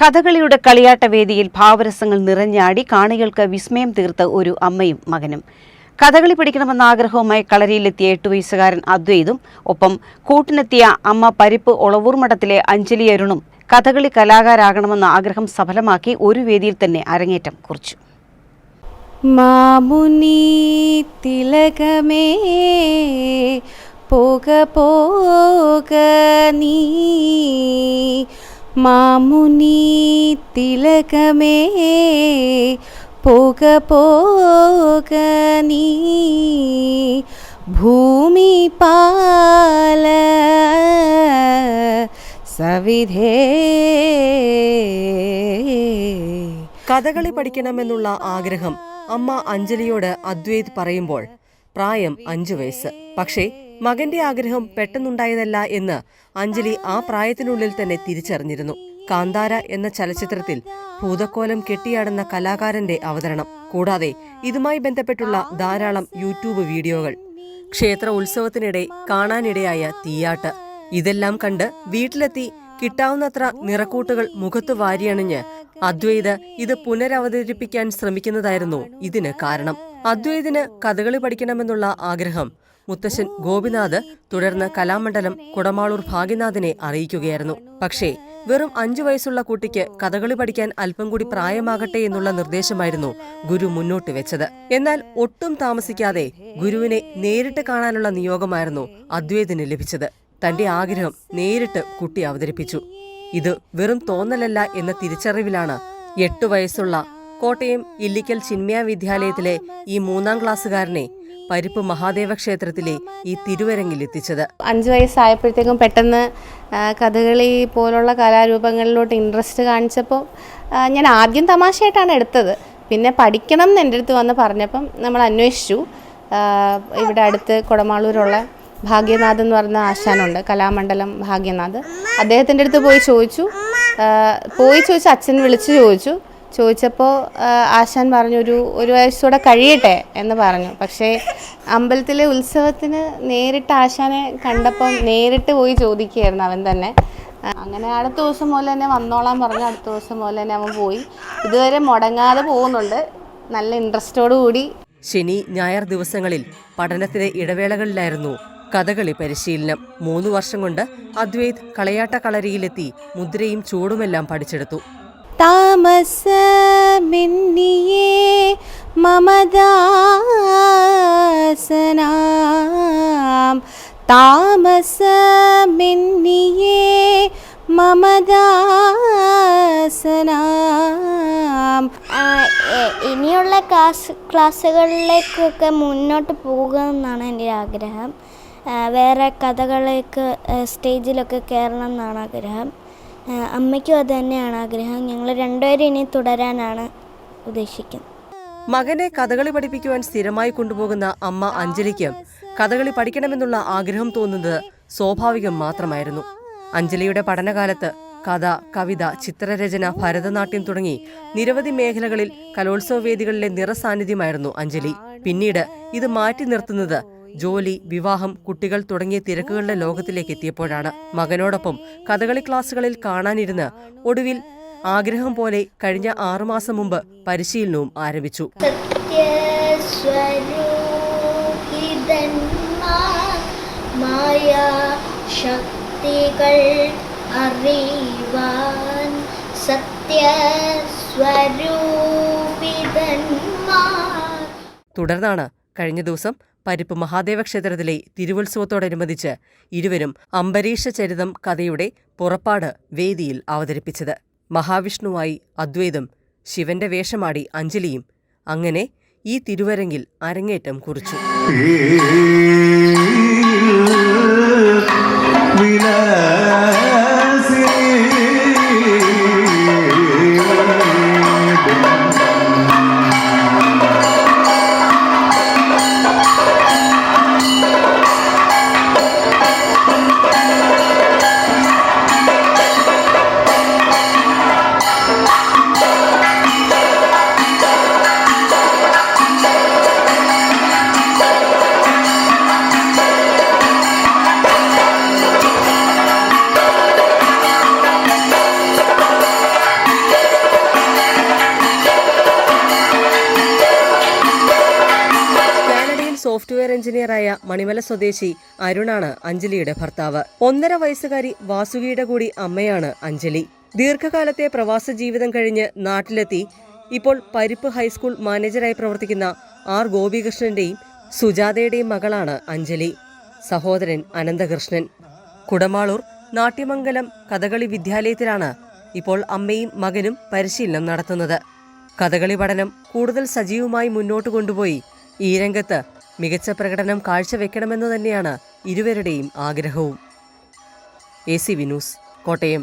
കഥകളിയുടെ കളിയാട്ട വേദിയിൽ ഭാവരസങ്ങൾ നിറഞ്ഞാടി കാണികൾക്ക് വിസ്മയം തീർത്ത ഒരു അമ്മയും മകനും. കഥകളി പഠിക്കണമെന്ന ആഗ്രഹവുമായി കളരിയിലെത്തിയ എട്ടു വയസ്സുകാരൻ അദ്വൈതും ഒപ്പം കൂട്ടിനെത്തിയ അമ്മ പരിപ്പ് ഒളവൂർ മഠത്തിലെ അഞ്ജലി അരുണും കഥകളി കലാകാരാകണമെന്ന ആഗ്രഹം സഫലമാക്കി ഒരു വേദിയിൽ തന്നെ അരങ്ങേറ്റം കുറിച്ചു. മാമുനി പോക പോക നീ മാമുനി തിലകമേ പോക പോക നീ. ഭൂമി പാല സവിധേ. കഥകളി പഠിക്കണമെന്നുള്ള ആഗ്രഹം അമ്മ അഞ്ജലിയോട് അദ്വൈത് പറയുമ്പോൾ പ്രായം അഞ്ചു വയസ്സ്. പക്ഷേ മകന്റെ ആഗ്രഹം പെട്ടെന്നുണ്ടായതല്ല എന്ന് അഞ്ജലി ആ പ്രായത്തിനുള്ളിൽ തന്നെ തിരിച്ചറിഞ്ഞിരുന്നു. കാന്താര എന്ന ചലച്ചിത്രത്തിൽ ഭൂതക്കോലം കെട്ടിയാടുന്ന കലാകാരന്റെ അവതരണം. കൂടാതെ ഇതുമായി ബന്ധപ്പെട്ടുള്ള ധാരാളം യൂട്യൂബ് വീഡിയോകൾ. ക്ഷേത്ര ഉത്സവത്തിനിടെ കാണാനിടയായ തീയാട്ട്. ഇതെല്ലാം കണ്ട് വീട്ടിലെത്തി കിട്ടാവുന്നത്ര നിറക്കൂട്ടുകൾ മുഖത്ത് വാരിയണിഞ്ഞ് അദ്വൈത് ഇത് പുനരവതരിപ്പിക്കാൻ ശ്രമിക്കുന്നതായിരുന്നു ഇതിന് കാരണം. അദ്വൈതിന് കഥകളി പഠിക്കണമെന്നുള്ള ആഗ്രഹം. മുത്തശ്ശൻ ഗോപിനാഥ് തുടർന്ന് കലാമണ്ഡലം കുടമാളൂർ ഭാഗ്യനാഥിനെ അറിയിക്കുകയായിരുന്നു. പക്ഷേ വെറും അഞ്ചു വയസ്സുള്ള കുട്ടിക്ക് കഥകളി പഠിക്കാൻ അല്പം കൂടി പ്രായമാകട്ടെ എന്നുള്ള നിർദ്ദേശമായിരുന്നു ഗുരു മുന്നോട്ട് വെച്ചത്. എന്നാൽ ഒട്ടും താമസിക്കാതെ ഗുരുവിനെ നേരിട്ട് കാണാനുള്ള നിയോഗമായിരുന്നു അദ്വൈതിന് ലഭിച്ചത്. തന്റെ ആഗ്രഹം നേരിട്ട് കുട്ടി അവതരിപ്പിച്ചു. ഇത് വെറും തോന്നലല്ല എന്ന തിരിച്ചറിവിലാണ് എട്ടു വയസ്സുള്ള കോട്ടയം ഇല്ലിക്കൽ ചിന്മയ വിദ്യാലയത്തിലെ ഈ മൂന്നാം ക്ലാസ്സുകാരനെ പരിപ്പ് മഹാദേവ ക്ഷേത്രത്തിലെ ഈ തിരുവരങ്ങിൽ എത്തിച്ചത്. അഞ്ച് വയസ്സായപ്പോഴത്തേക്കും പെട്ടെന്ന് കഥകളി പോലുള്ള കലാരൂപങ്ങളിലോട്ട് ഇൻട്രസ്റ്റ് കാണിച്ചപ്പോൾ ഞാൻ ആദ്യം തമാശയായിട്ടാണ് എടുത്തത്. പിന്നെ പഠിക്കണം എന്ന് എന്റെ അടുത്ത് വന്ന് പറഞ്ഞപ്പം നമ്മൾ അന്വേഷിച്ചു. ഇവിടെ അടുത്ത് കുടമാളൂരുള്ള ഭാഗ്യനാഥ് എന്ന് പറഞ്ഞ ആശാനുണ്ട് കലാമണ്ഡലം ഭാഗ്യനാഥ്. അദ്ദേഹത്തിന്റെ അടുത്ത് പോയി ചോദിച്ചു. പോയി ചോദിച്ചു അച്ഛൻ വിളിച്ചു ചോദിച്ചു. ചോദിച്ചപ്പോൾ ആശാൻ പറഞ്ഞു ഒരു ഒരു വയസ്സൂടെ കഴിയട്ടെ എന്ന് പറഞ്ഞു. പക്ഷേ അമ്പലത്തിലെ ഉത്സവത്തിന് നേരിട്ട് ആശാനെ കണ്ടപ്പം നേരിട്ട് പോയി ചോദിക്കുകയായിരുന്നു അവൻ തന്നെ. അങ്ങനെ അടുത്ത ദിവസം പോലെ തന്നെ വന്നോളാൻ പറഞ്ഞു അടുത്ത ദിവസം പോലെ തന്നെ അവൻ പോയി. ഇതുവരെ മുടങ്ങാതെ പോകുന്നുണ്ട്. നല്ല ഇൻട്രസ്റ്റോടു കൂടി. ശനി ഞായർ ദിവസങ്ങളിൽ പഠനത്തിലെ ഇടവേളകളിലായിരുന്നു കഥകളി പരിശീലനം. മൂന്ന് വർഷം കൊണ്ട് അദ്വൈത് കളയാട്ട കളരിയിലെത്തി മുദ്രയും ചൂടുമെല്ലാം പഠിച്ചെടുത്തു. താമസമിന്നിയേ മമദാസനാം. താമസമിന്നിയേ മമദാസനാം. ഇനിയുള്ള ക്ലാസ് ക്ലാസ്സുകളിലേക്കൊക്കെ മുന്നോട്ട് പോകുക എന്നാണ് എന്റെ ആഗ്രഹം. വേറെ കഥകളിലേക്ക് സ്റ്റേജിലൊക്കെ കയറണം എന്നാണ് ആഗ്രഹം. അമ്മയ്ക്കും അത് തന്നെയാണ് ആഗ്രഹം. ഞങ്ങൾ രണ്ടുപേരും ഇനി തുടരാനാണ് ഉദ്ദേശിക്കുന്നത്. മകനെ കഥകളി പഠിപ്പിക്കുവാൻ സ്ഥിരമായി കൊണ്ടുപോകുന്ന അമ്മ അഞ്ജലിക്ക് കഥകളി പഠിക്കണമെന്നുള്ള ആഗ്രഹം തോന്നുന്നത് സ്വാഭാവികം മാത്രമായിരുന്നു. അഞ്ജലിയുടെ പഠനകാലത്ത് കഥ കവിത ചിത്രരചന ഭരതനാട്യം തുടങ്ങി നിരവധി മേഖലകളിൽ കലോത്സവ വേദികളിലെ നിറസാന്നിധ്യമായിരുന്നു അഞ്ജലി. പിന്നീട് ഇത് മാറ്റി നിർത്തുന്നത് ജോലി വിവാഹം കുട്ടികൾ തുടങ്ങിയ തിരക്കുകളുടെ ലോകത്തിലേക്ക് എത്തിയപ്പോഴാണ് മകനോടൊപ്പം കഥകളി ക്ലാസ്സുകളിൽ കാണാനിരുന്ന് ഒടുവിൽ ആഗ്രഹം പോലെ കഴിഞ്ഞ ആറുമാസം മുമ്പ് പരിശീലനവും ആരംഭിച്ചു. മായ ശക്തികൾ അറിവാൻ സത്യസ്വരൂപിതന്മാർ. തുടർന്നാണ് കഴിഞ്ഞ ദിവസം പരിപ്പ് മഹാദേവ ക്ഷേത്രത്തിലെ തിരുവുത്സവത്തോടനുബന്ധിച്ച് ഇരുവരും അംബരീഷ ചരിതം കഥയുടെ പുറപ്പാട് വേദിയിൽ അവതരിപ്പിച്ചത്. മഹാവിഷ്ണുവായി അദ്വൈതം ശിവന്റെ വേഷമാടി അഞ്ജലിയും അങ്ങനെ ഈ തിരുവരങ്ങിൽ അരങ്ങേറ്റം കുറിച്ചു. സോഫ്റ്റ്വെയർ എഞ്ചിനീയറായ മണിമല സ്വദേശി അരുണാണ് അഞ്ജലിയുടെ ഭർത്താവ്. ഒന്നര വയസ്സുകാരി വാസുകിയുടെ കൂടി അമ്മയാണ് അഞ്ജലി. ദീർഘകാലത്തെ പ്രവാസ ജീവിതം കഴിഞ്ഞ് നാട്ടിലെത്തി ഇപ്പോൾ പരിപ്പ് ഹൈസ്കൂൾ മാനേജരായി പ്രവർത്തിക്കുന്ന ആർ ഗോപികൃഷ്ണന്റെയും സുജാതയുടെയും മകളാണ് അഞ്ജലി. സഹോദരൻ അനന്തകൃഷ്ണൻ. കുടമാളൂർ നാട്യമംഗലം കഥകളി വിദ്യാലയത്തിലാണ് ഇപ്പോൾ അമ്മയും മകനും പരിശീലനം നടത്തുന്നത്. കഥകളി പഠനം കൂടുതൽ സജീവമായി മുന്നോട്ട് കൊണ്ടുപോയി ഈ രംഗത്ത് മികച്ച പ്രകടനം കാഴ്ചവെക്കണമെന്ന് തന്നെയാണ് ഇരുവരുടെയും ആഗ്രഹവും. A C Vinus Kottayam.